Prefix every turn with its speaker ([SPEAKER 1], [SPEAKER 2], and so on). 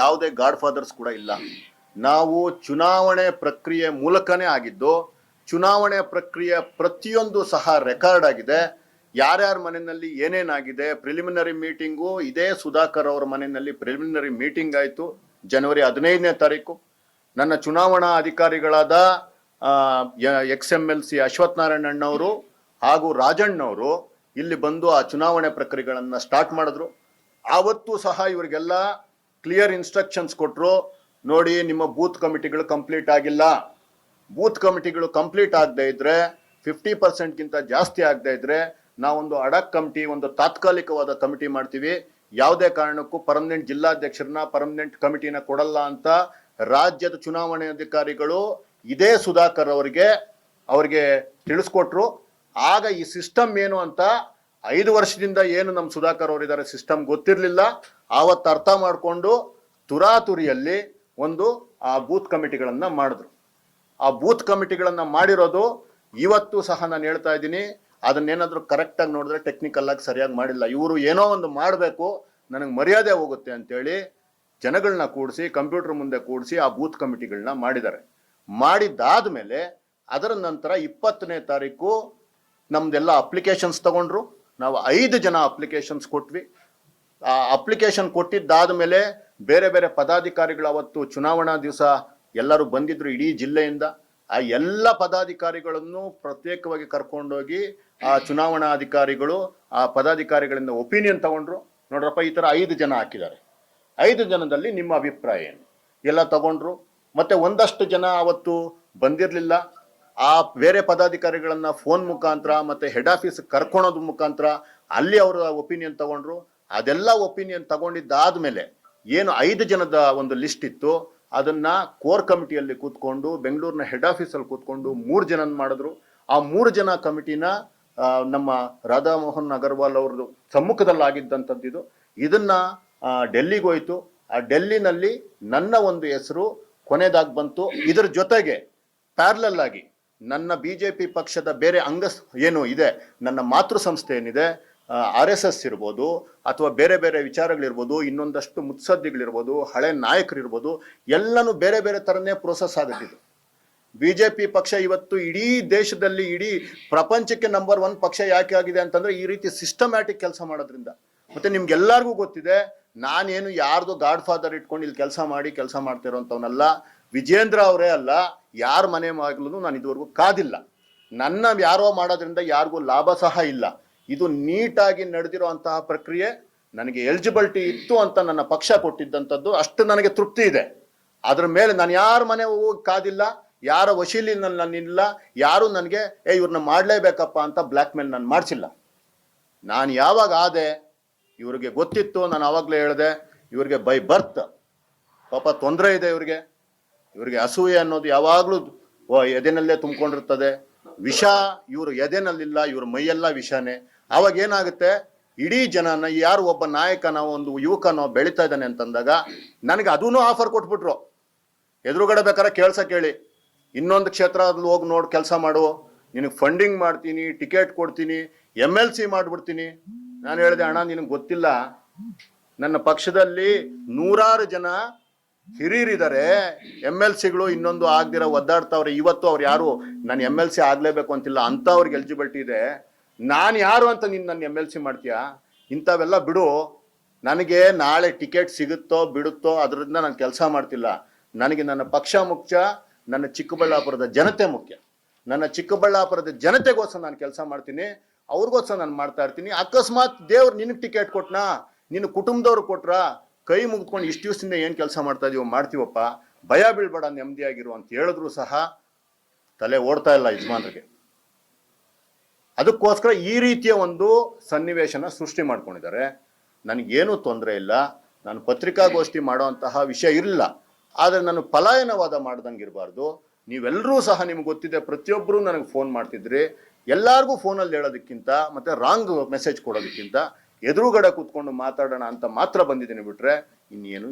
[SPEAKER 1] ಯಾವುದೇ god fathers ಕೂಡ ಇಲ್ಲ. ನಾವು ಚುನಾವಣೆ ಪ್ರಕ್ರಿಯೆ ಮೂಲಕನೇ ಆಗಿದ್ದು, ಚುನಾವಣೆ ಪ್ರಕ್ರಿಯೆ ಪ್ರತಿಯೊಂದು ಸಹ ರೆಕಾರ್ಡ್ ಆಗಿದೆ. ಯಾರ್ಯಾರ ಮನೆಯಲ್ಲಿ ಏನೇನಾಗಿದೆ ಪ್ರಿಲಿಮಿನರಿ ಮೀಟಿಂಗು ಇದೇ ಸುಧಾಕರ್ ಅವರ ಮನೆಯಲ್ಲಿ ಪ್ರಿಲಿಮಿನರಿ ಮೀಟಿಂಗ್ ಆಯಿತು ಜನವರಿ ಹದಿನೈದನೇ ತಾರೀಕು. ನನ್ನ ಚುನಾವಣಾ ಅಧಿಕಾರಿಗಳಾದ ex M L C Ashwath Narayana ಅಣ್ಣವರು ಹಾಗೂ ರಾಜಣ್ಣವರು ಇಲ್ಲಿ ಬಂದು ಆ ಚುನಾವಣೆ ಪ್ರಕ್ರಿಯೆಗಳನ್ನು ಸ್ಟಾರ್ಟ್ ಮಾಡಿದ್ರು. ಆವತ್ತು ಸಹ ಇವರಿಗೆಲ್ಲ ಕ್ಲಿಯರ್ ಇನ್ಸ್ಟ್ರಕ್ಷನ್ಸ್ ಕೊಟ್ಟರು ನೋಡಿ, ನಿಮ್ಮ ಬೂತ್ ಕಮಿಟಿಗಳು ಕಂಪ್ಲೀಟ್ ಆಗಿಲ್ಲ. ಬೂತ್ ಕಮಿಟಿಗಳು ಕಂಪ್ಲೀಟ್ ಆಗದೆ ಇದ್ರೆ ಫಿಫ್ಟಿ ಪರ್ಸೆಂಟ್ಗಿಂತ ಜಾಸ್ತಿ ಆಗದೆ ಇದ್ರೆ ನಾವೊಂದು ಅಡಕ್ ಕಮಿಟಿ, ಒಂದು ತಾತ್ಕಾಲಿಕವಾದ ಕಮಿಟಿ ಮಾಡ್ತೀವಿ. ಯಾವುದೇ ಕಾರಣಕ್ಕೂ ಪರ್ಮನೆಂಟ್ ಜಿಲ್ಲಾಧ್ಯಕ್ಷರನ್ನ ಪರ್ಮನೆಂಟ್ ಕಮಿಟಿನ ಕೊಡಲ್ಲ ಅಂತ ರಾಜ್ಯದ ಚುನಾವಣೆ ಅಧಿಕಾರಿಗಳು ಇದೇ ಸುಧಾಕರ್ ಅವರಿಗೆ ಅವರಿಗೆ ತಿಳಿಸ್ಕೊಟ್ರು. ಆಗ ಈ ಸಿಸ್ಟಮ್ ಏನು ಅಂತ ಐದು ವರ್ಷದಿಂದ ಏನು ನಮ್ಮ ಸುಧಾಕರ್ ಅವರಿದ್ದಾರೆ ಸಿಸ್ಟಮ್ ಗೊತ್ತಿರಲಿಲ್ಲ. ಆವತ್ತು ಅರ್ಥ ಮಾಡಿಕೊಂಡು ತುರಾತುರಿಯಲ್ಲಿ ಒಂದು, ಆ ಬೂತ್ ಕಮಿಟಿಗಳನ್ನು ಮಾಡಿದ್ರು. ಆ ಬೂತ್ ಕಮಿಟಿಗಳನ್ನು ಮಾಡಿರೋದು ಇವತ್ತು ಸಹ ನಾನು ಹೇಳ್ತಾ ಇದ್ದೀನಿ. ಅದನ್ನೇನಾದರೂ ಕರೆಕ್ಟಾಗಿ ನೋಡಿದ್ರೆ ಟೆಕ್ನಿಕಲ್ ಆಗಿ ಸರಿಯಾಗಿ ಮಾಡಿಲ್ಲ. ಇವರು ಏನೋ ಒಂದು ಮಾಡಬೇಕು, ನನಗೆ ಮರ್ಯಾದೆ ಹೋಗುತ್ತೆ ಅಂತೇಳಿ ಜನಗಳನ್ನ ಕೂಡಿಸಿ ಕಂಪ್ಯೂಟರ್ ಮುಂದೆ ಕೂಡಿಸಿ ಆ ಬೂತ್ ಕಮಿಟಿಗಳನ್ನ ಮಾಡಿದ್ದಾರೆ. ಮಾಡಿದ್ದಾದ ಮೇಲೆ ಅದರ ನಂತರ ಇಪ್ಪತ್ತನೇ ತಾರೀಕು ನಮ್ದೆಲ್ಲ ಅಪ್ಲಿಕೇಶನ್ಸ್ ತಗೊಂಡ್ರು. ನಾವು ಐದು ಜನ ಅಪ್ಲಿಕೇಶನ್ಸ್ ಕೊಟ್ವಿ. ಅಪ್ಲಿಕೇಶನ್ ಕೊಟ್ಟಿದ್ದಾದ ಮೇಲೆ ಬೇರೆ ಬೇರೆ ಪದಾಧಿಕಾರಿಗಳು ಅವತ್ತು ಚುನಾವಣಾ ದಿವಸ ಎಲ್ಲರೂ ಬಂದಿದ್ರು ಇಡೀ ಜಿಲ್ಲೆಯಿಂದ. ಆ ಎಲ್ಲ ಪದಾಧಿಕಾರಿಗಳನ್ನು ಪ್ರತ್ಯೇಕವಾಗಿ ಕರ್ಕೊಂಡೋಗಿ ಆ ಚುನಾವಣಾ ಅಧಿಕಾರಿಗಳು, ಆ ಪದಾಧಿಕಾರಿಗಳಿಂದ ಒಪಿನಿಯನ್ ತಗೊಂಡ್ರು. ನೋಡ್ರಪ್ಪ, ಈ ಥರ ಐದು ಜನ ಹಾಕಿದ್ದಾರೆ. ಐದು ಜನದಲ್ಲಿ ನಿಮ್ಮ ಅಭಿಪ್ರಾಯ ಏನು? ಎಲ್ಲ ತಗೊಂಡ್ರು. ಮತ್ತೆ ಒಂದಷ್ಟು ಜನ ಅವತ್ತು ಬಂದಿರಲಿಲ್ಲ. ಆ ಬೇರೆ ಪದಾಧಿಕಾರಿಗಳನ್ನ ಫೋನ್ ಮುಖಾಂತರ ಮತ್ತೆ ಹೆಡ್ ಆಫೀಸ್ ಕರ್ಕೊಳೋದ್ ಮುಖಾಂತರ ಅಲ್ಲಿ ಅವರ ಒಪಿನಿಯನ್ ತಗೊಂಡ್ರು. ಅದೆಲ್ಲ ಒಪಿನಿಯನ್ ತಗೊಂಡಿದ್ದಾದ್ಮೇಲೆ ಏನು ಐದು ಜನದ ಒಂದು ಲಿಸ್ಟ್ ಇತ್ತು, ಅದನ್ನ ಕೋರ್ ಕಮಿಟಿಯಲ್ಲಿ ಕೂತ್ಕೊಂಡು, ಬೆಂಗಳೂರಿನ ಹೆಡ್ ಆಫೀಸಲ್ಲಿ ಕೂತ್ಕೊಂಡು ಮೂರು ಜನ ಮಾಡಿದ್ರು? ಆ ಮೂರು ಜನ ಕಮಿಟಿನ ನಮ್ಮ ರಾಧಾಮೋಹನ್ ಅಗರ್ವಾಲ್ ಅವ್ರದ್ದು ಸಮ್ಮುಖದಲ್ಲಿ ಆಗಿದ್ದಂಥದ್ದು ಇದು. ಇದನ್ನ ಡೆಲ್ಲಿಗೆ ಹೋಯ್ತು. ಆ ಡೆಲ್ಲಿನಲ್ಲಿ ನನ್ನ ಒಂದು ಹೆಸರು ಕೊನೆದಾಗಿ ಬಂತು. ಇದರ ಜೊತೆಗೆ ಪ್ಯಾರ್ಲಲ್ ಆಗಿ ನನ್ನ ಬಿಜೆಪಿ ಪಕ್ಷದ ಬೇರೆ ಅಂಗ ಏನು ಇದೆ, ನನ್ನ ಮಾತೃ ಸಂಸ್ಥೆ ಏನಿದೆ ಆರ್ ಎಸ್ ಎಸ್ ಇರ್ಬೋದು ಅಥವಾ ಬೇರೆ ಬೇರೆ ವಿಚಾರಗಳಿರ್ಬೋದು, ಇನ್ನೊಂದಷ್ಟು ಮುತ್ಸದ್ದಿಗಳಿರ್ಬೋದು, ಹಳೆ ನಾಯಕರಿರ್ಬೋದು, ಎಲ್ಲನೂ ಬೇರೆ ಬೇರೆ ಥರನೇ ಪ್ರೋಸೆಸ್ ಆಗುತ್ತಿದ್ದು. ಪಿ ಪಕ್ಷ ಇವತ್ತು ಇಡೀ ದೇಶದಲ್ಲಿ, ಇಡೀ ಪ್ರಪಂಚಕ್ಕೆ ನಂಬರ್ ಒನ್ ಪಕ್ಷ ಯಾಕೆ ಆಗಿದೆ ಅಂತಂದ್ರೆ ಈ ರೀತಿ ಸಿಸ್ಟಮ್ಯಾಟಿಕ್ ಕೆಲಸ ಮಾಡೋದ್ರಿಂದ. ಮತ್ತೆ ನಿಮ್ಗೆಲ್ಲರಿಗೂ ಗೊತ್ತಿದೆ, ನಾನೇನು ಯಾರ್ದು ಗಾಡ್ ಫಾದರ್ ಇಟ್ಕೊಂಡು ಇಲ್ಲಿ ಕೆಲಸ ಮಾಡಿ, ಕೆಲಸ ಮಾಡ್ತಿರೋಂಥವನಲ್ಲ ವಿಜೇಂದ್ರ ಅವರೇ ಅಲ್ಲ, ಯಾರ ಮನೆ ಮಗಳೂ ನಾನು ಇದುವರೆಗೂ ಕಾದಿಲ್ಲ. ನನ್ನ ಯಾರೋ ಮಾಡೋದ್ರಿಂದ ಯಾರಿಗೂ ಲಾಭ ಸಹ ಇಲ್ಲ. ಇದು ನೀಟಾಗಿ ನಡೆದಿರುವಂತಹ ಪ್ರಕ್ರಿಯೆ, ನನಗೆ ಎಲಿಜಿಬಿಲಿಟಿ ಇತ್ತು ಅಂತ ನನ್ನ ಪಕ್ಷ ಕೊಟ್ಟಿದ್ದಂಥದ್ದು, ಅಷ್ಟು ನನಗೆ ತೃಪ್ತಿ ಇದೆ. ಅದ್ರ ಮೇಲೆ ನಾನು ಯಾರ ಮನೆ ಹೋಗಿ ಕಾದಿಲ್ಲ, ಯಾರ ವಶೀಲಿ ನನ್ನಿಲ್ಲ ಯಾರು ನನಗೆ, ಏ ಇವ್ರನ್ನ ಮಾಡಲೇಬೇಕಪ್ಪ ಅಂತ ಬ್ಲ್ಯಾಕ್ ಮೇಲ್ ನಾನು ಮಾಡಿಸಿಲ್ಲ. ನಾನು ಯಾವಾಗ ಆದೆ, ಇವ್ರಿಗೆ ಗೊತ್ತಿತ್ತು, ನಾನು ಆವಾಗಲೇ ಹೇಳಿದೆ, ಇವ್ರಿಗೆ ಬೈ ಬರ್ತ್ ಪಾಪ ತೊಂದರೆ ಇದೆ ಇವ್ರಿಗೆ. ಇವ್ರಿಗೆ ಅಸೂಯೆ ಅನ್ನೋದು ಯಾವಾಗಲೂ ಎದೆನಲ್ಲೇ ತುಂಬಿಕೊಂಡಿರ್ತದೆ. ವಿಷ, ಇವರು ಎದೆನಲ್ಲಿಲ್ಲ, ಇವ್ರ ಮೈಯೆಲ್ಲ ವಿಷನೇ. ಆವಾಗ ಏನಾಗುತ್ತೆ? ಇಡೀ ಜನನ ಯಾರು ಒಬ್ಬ ನಾಯಕನ, ಒಂದು ಯುವಕನೋ ಬೆಳೀತಾ ಇದ್ದಾನೆ ಅಂತಂದಾಗ ನನಗೆ ಅದೂ ಆಫರ್ ಕೊಟ್ಬಿಟ್ರು. ಎದುರುಗಡೆ ಬೇಕಾದ್ರೆ ಕೇಳ್ಸ ಕೇಳಿ. ಇನ್ನೊಂದು ಕ್ಷೇತ್ರದಲ್ಲಿ ಹೋಗಿ ನೋಡಿ ಕೆಲಸ ಮಾಡು. ನಿನಗೆ ಫಂಡಿಂಗ್ ಮಾಡ್ತೀನಿ ಟಿಕೆಟ್ ಕೊಡ್ತೀನಿ ಎಂ ಎಲ್ ಸಿ ಮಾಡ್ಬಿಡ್ತೀನಿ. ನಾನು ಹೇಳಿದೆ, ಅಣ್ಣ, ನಿನಗೆ ಗೊತ್ತಿಲ್ಲ. ನನ್ನ ಪಕ್ಷದಲ್ಲಿ ನೂರಾರು ಜನ ಹಿರಿಯರಿದ್ದಾರೆ. ಎಂ ಎಲ್ ಸಿಗಳು ಇನ್ನೊಂದು ಆಗ್ದಿರ ಒದ್ದಾಡ್ತಾವ್ರೆ. ಇವತ್ತು ಅವ್ರು ಯಾರು? ನಾನು ಎಂ ಎಲ್ ಸಿ ಆಗಲೇಬೇಕು ಅಂತಿಲ್ಲ. ಅಂಥವ್ರಿಗೆ ಎಲಿಜಿಬಿಲಿಟಿ ಇದೆ. ನಾನು ಯಾರು ಅಂತ ನೀನು ನನ್ನ ಎಂ ಎಲ್ ಸಿ ಮಾಡ್ತೀಯಾ? ಇಂಥವೆಲ್ಲ ಬಿಡು. ನನಗೆ ನಾಳೆ ಟಿಕೆಟ್ ಸಿಗುತ್ತೋ ಬಿಡುತ್ತೋ ಅದರಿಂದ ನಾನು ಕೆಲಸ ಮಾಡ್ತಿಲ್ಲ. ನನಗೆ ನನ್ನ ಪಕ್ಷ ಮುಖ್ಯ, ನನ್ನ ಚಿಕ್ಕಬಳ್ಳಾಪುರದ ಜನತೆ ಮುಖ್ಯ. ನನ್ನ ಚಿಕ್ಕಬಳ್ಳಾಪುರದ ಜನತೆಗೋಸ್ಕರ ನಾನು ಕೆಲಸ ಮಾಡ್ತೀನಿ. ಅವ್ರಿಗೋಸ್ಕರ ನಾನು ಮಾಡ್ತಾ ಇರ್ತೀನಿ. ಅಕಸ್ಮಾತ್ ದೇವ್ರು ನಿನಗೆ ಟಿಕೆಟ್ ಕೊಟ್ನಾ? ನಿನ್ನ ಕುಟುಂಬದವ್ರು ಕೊಟ್ರ? ಕೈ ಮುಗ್ಕೊಂಡು ಇಷ್ಟು ದಿವಸದಿಂದ ಏನು ಕೆಲಸ ಮಾಡ್ತಾ ಇದೀವೋ ಮಾಡ್ತೀವಪ್ಪ. ಭಯ ಬೀಳ್ಬೇಡ, ನೆಮ್ಮದಿಯಾಗಿರು ಅಂತ ಹೇಳಿದ್ರು ಸಹ ತಲೆ ಓಡ್ತಾ ಇಲ್ಲ ಯಜಮಾನ್ರಿಗೆ. ಅದಕ್ಕೋಸ್ಕರ ಈ ರೀತಿಯ ಒಂದು ಸನ್ನಿವೇಶನ ಸೃಷ್ಟಿ ಮಾಡ್ಕೊಂಡಿದ್ದಾರೆ. ನನಗೇನು ತೊಂದರೆ ಇಲ್ಲ. ನಾನು ಪತ್ರಿಕಾಗೋಷ್ಠಿ ಮಾಡುವಂತಹ ವಿಷಯ ಇಲ್ಲ ಆದರೆ ನಾನು ಪಲಾಯನವಾದ ಮಾಡ್ದಂಗೆ ಇರಬಾರ್ದು. ನೀವೆಲ್ಲರೂ ಸಹ ನಿಮ್ಗೆ ಗೊತ್ತಿದೆ ಪ್ರತಿಯೊಬ್ಬರು ನನಗೆ ಫೋನ್ ಮಾಡ್ತಿದ್ರಿ. ಎಲ್ಲರಿಗೂ ಫೋನಲ್ಲಿ ಹೇಳೋದಕ್ಕಿಂತ ಮತ್ತು ರಾಂಗ್ ಮೆಸೇಜ್ ಕೊಡೋದಕ್ಕಿಂತ ಎದುರುಗಡೆ ಕೂತ್ಕೊಂಡು ಮಾತಾಡೋಣ ಅಂತ ಮಾತ್ರ ಬಂದಿದ್ದೀನಿ ಬಿಟ್ರೆ ಇನ್ನೇನು